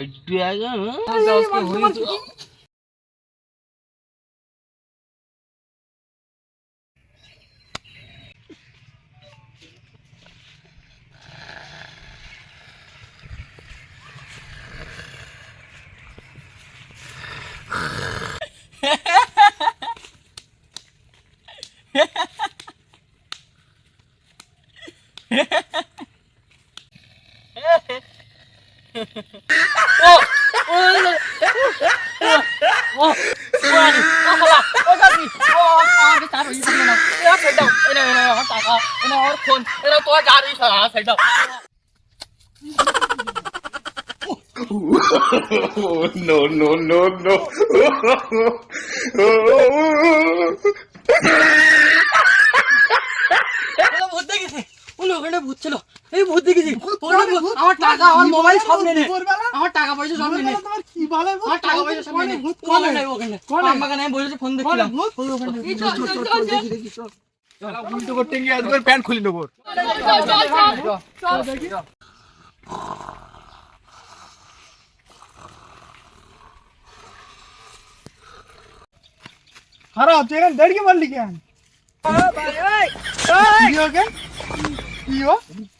Idea বড্ড আগে Oh, no, no, no, no. ভূত দেখেছি ওলো ওখানে ভূত ছিল এই ভূত দেখেছি। আমার টাকা আমার মোবাইল সব নেনে। আমার টাকা পয়সা সব নেনে। কি বলে আমার টাকা পয়সা সব নেনে। ভূত ওখানে বসেছি ফোন দেখছিলাম। উল্টো করতে গিয়ে আজকে প্যান্ট খুলে নেব। খারাপ তুই এখানে দেড় কি বললি কেন? কি হো দেখি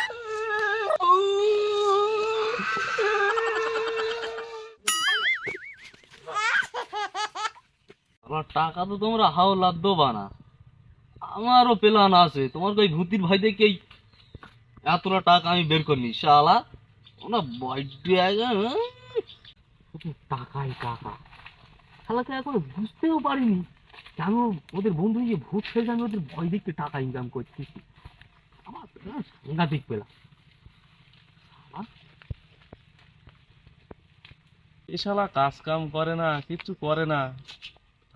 আমার টাকা তো তোমরা হাওলাত দেবা না। আমারও প্ল্যান আছে। তোমার ওই ভূতির ভাই দেখে এতটা টাকা আমি বের করিনি? শালা ওনা বড্ড আগে শুধু টাকাই টাকা। শালাকে এখন বুঝতেও পারিনি। কেন ওদের বন্ধু যে ভূত হয়েছে আমি ওদের ভয় দেখতে টাকা ইনকাম করতেছি। আমার সাংঘাতিক পেলাম এ শালা কাজ কাম করে না, কিচ্ছু করে না।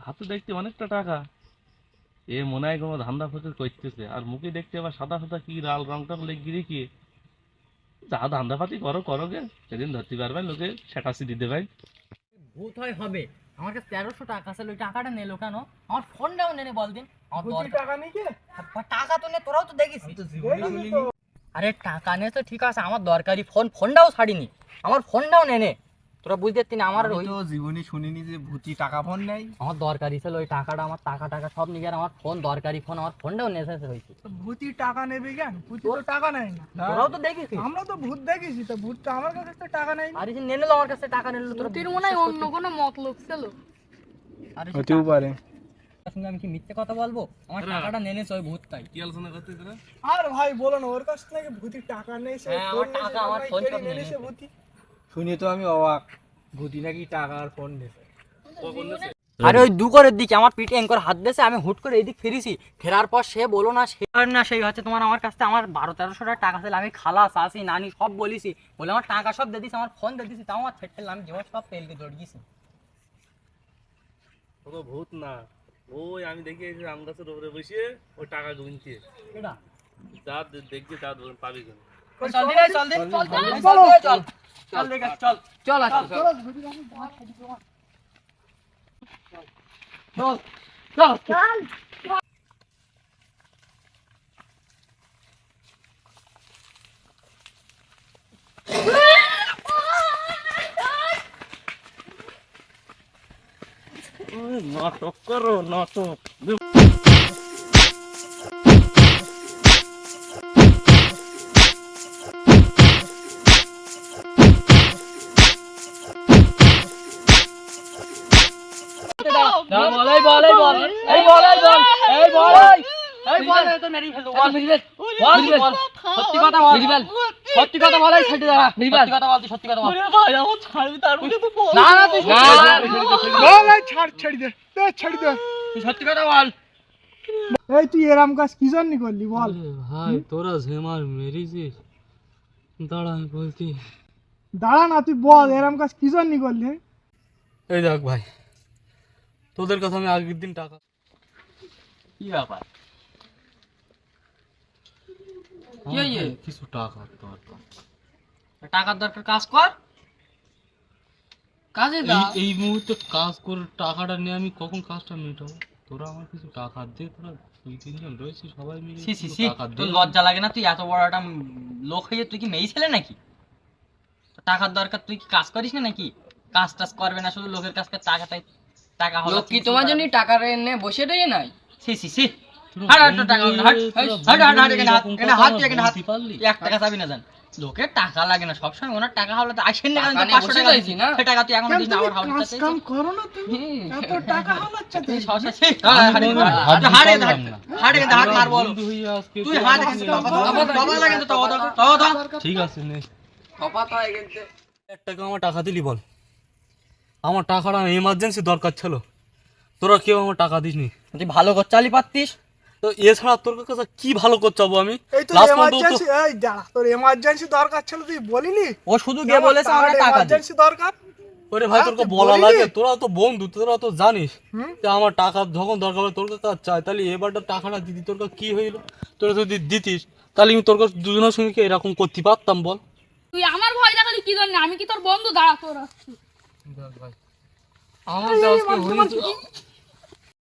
হাতে দেখতে অনেকটা টাকা। এ মনে হয় কোনো ধান্দা ফকির করতেছে আর মুখে দেখতে আবার সাদা সাদা কি লাল রংটা লেগে রেখে যা ধান্দাপাতি করো করো গে। সেদিন ধরতে পারবেন লোকে সেটাসি দিতে ভাই ভূত হয় হবে। আমার কাছে তেরোশো টাকা আছে ওই টাকাটা নিলো কেন? আমার ফোনটাও নেনে বল দিন। টাকা তো নে তোরাও তো দেখিস। আরে টাকা নে তো ঠিক আছে আমার দরকারি ফোন ফোনটাও ছাড়িনি। আমার ফোনটাও নেনে তোরা বুঝতে পারতি না আমার ওই তো জীবনে শুনিনি যে ভূতি টাকা ফোন নেই আমার দরকারি ছিল ওই টাকাটা আমার টাকা টাকা সব নিয়ে আর আমার ফোন দরকারি ফোন আমার ফোনটাও নেসেছে হয়েছে। ভূতি টাকা নেবে কেন? ভূতি তো টাকা নেয় না। তোরাও তো দেখিস আমরা তো ভূত দেখেছি তো ভূত তো আমার কাছে তো টাকা নেই আরে নিয়ে নিলো আমার কাছে টাকা নিলো তোরা তোর মনে হয় অন্য কোনো মতলব ছিল। আরে হতেও পারে। সঙ্গে আমি কি মিথ্যে কথা বলব? আমার টাকাটা নেনেছে ওই ভূতটাই। কি আলোচনা করতে তোরা আর ভাই বলো না ওর কাছ থেকে ভূতি টাকা নেই সে হ্যাঁ, ফোন টাকা, আমার ফোন সব নিয়ে নিয়ে ভূতি? শুনে তো আমি অবাক। ভূতি নাকি টাকা আর ফোন নেছে আরে ওই দুকরের দিকে আমার পিঠে এঙ্কর হাত দিয়েছে আমি হুট করে এইদিক ফিরেছি। ফেরার পর সে বলো না সে আর না সেই হচ্ছে তোমার আমার কাছে আমার বারো তেরোশো টাকা ছিল আমি খালাস আসি নানি সব বলিছি। বলে আমার টাকা সব দিয়ে দিছি আমার ফোন দিয়ে দিছি তাও আমার ছেটে আমি যেমন সব তেলকে জড়িয়েছি ও তো ভূত না। ওই আমি দেখি আম গাছের উপরে বসে ওই টাকা এটা? যা দেখবি তা পাবি কেন চল দিলে চল দিলে চল চল চল চল দেখে চল চল চল চল চল নাটক করো নাটক বল এই বল এই বল এই বল এই বল এই বল। এই বল তো মেরি ফেলব বল। বল বল সত্যি কথা বল। সত্যি কথা বল এই ছেটে দাঁড়া সত্যি কথা বল তুই সত্যি কথা বল। ভাই আমার ছাড়বি তার মুখে তো বল। না না তুই বল। এই ছাড় ছেড়ে দে দে ছেড়ে দে। তুই সত্যি কথা বল। এই তুই এরাম কাজ কি জন্য করলি বল। ভাই তোরা ঝেমার মেরেছিস। দাঁড়া আমি বলছি। দাঁড়া না তুই বল এরাম কাজ কি জন্য করলি? এই দেখ ভাই তোদের কথা আমি আগের দিন টাকা কি ব্যাপার? কি হয়েছে? আমার কিছু টাকা দরকার টাকার দরকার কাজ কর। কাজে এই মুহূর্তে কাজ করে টাকাটা নিয়ে আমি কখন কাজটা মেটাবো? তোরা আমার কিছু টাকা দে তোরা দুই তিনজন রয়েছি সবাই মিলে সি সি সি তোর লজ্জা লাগে না? তুই এত বড় একটা লোক হয়ে তুই কি মেয়ে ছেলে নাকি? টাকার দরকার তুই কি কাজ করিস না নাকি? কাজ টাজ করবে না শুধু লোকের কাছ থেকে টাকা তাই টাকা হলো কি তোমার জন্য টাকা এনে বসে রয়ে নাই সি সি সি হয়ে লোকের টাকা লাগে না সবসময় ওনার টাকা হলে তো আসেন না পাঁচশো টাকা? টাকা তুই এখন কাম করো তুমি এত টাকা হালাচ্ছা তুই মার বল হয়ে তুই বাবা লাগে তো ঠিক আছে নে হপাত হয়ে গেছে টাকা আমার টাকা দিলি বল আমার টাকাটা এমার্জেন্সি দরকার ছিল। তোরা কেউ আমার টাকা দিসনি। তুই ভালো কর চালি পারতিস। তো এছাড়া তোর কাছে কি ভালো করতে হব আমি? এই তো Last পর্যন্ত তো- এমার্জেন্সি এই দাঁড়া তোর এমার্জেন্সি দরকার ছিল তুই বলিনি? ও শুধু গিয়ে বলেছে আমার টাকা এমার্জেন্সি দরকার। ওরে ভাই হ্যাঁ, তোরকে বলা লাগে? তোরা তো বন্ধু তোরা তো জানিস। যে আমার টাকা যখন দরকার হবে তোর কাছে চাই তাহলে এবারটা টাকাটা দিদি তোর কাছে কি হইল? তোরা যদি দিতিস তাহলে আমি তোর কাছে দুজনের সঙ্গে এরকম করতে পারতাম বল? তুই আমার ভয় দেখালি কি জন্য? আমি কি তোর বন্ধু? দাঁড়া তোর আসছি আমার যে আজকে হয়েছে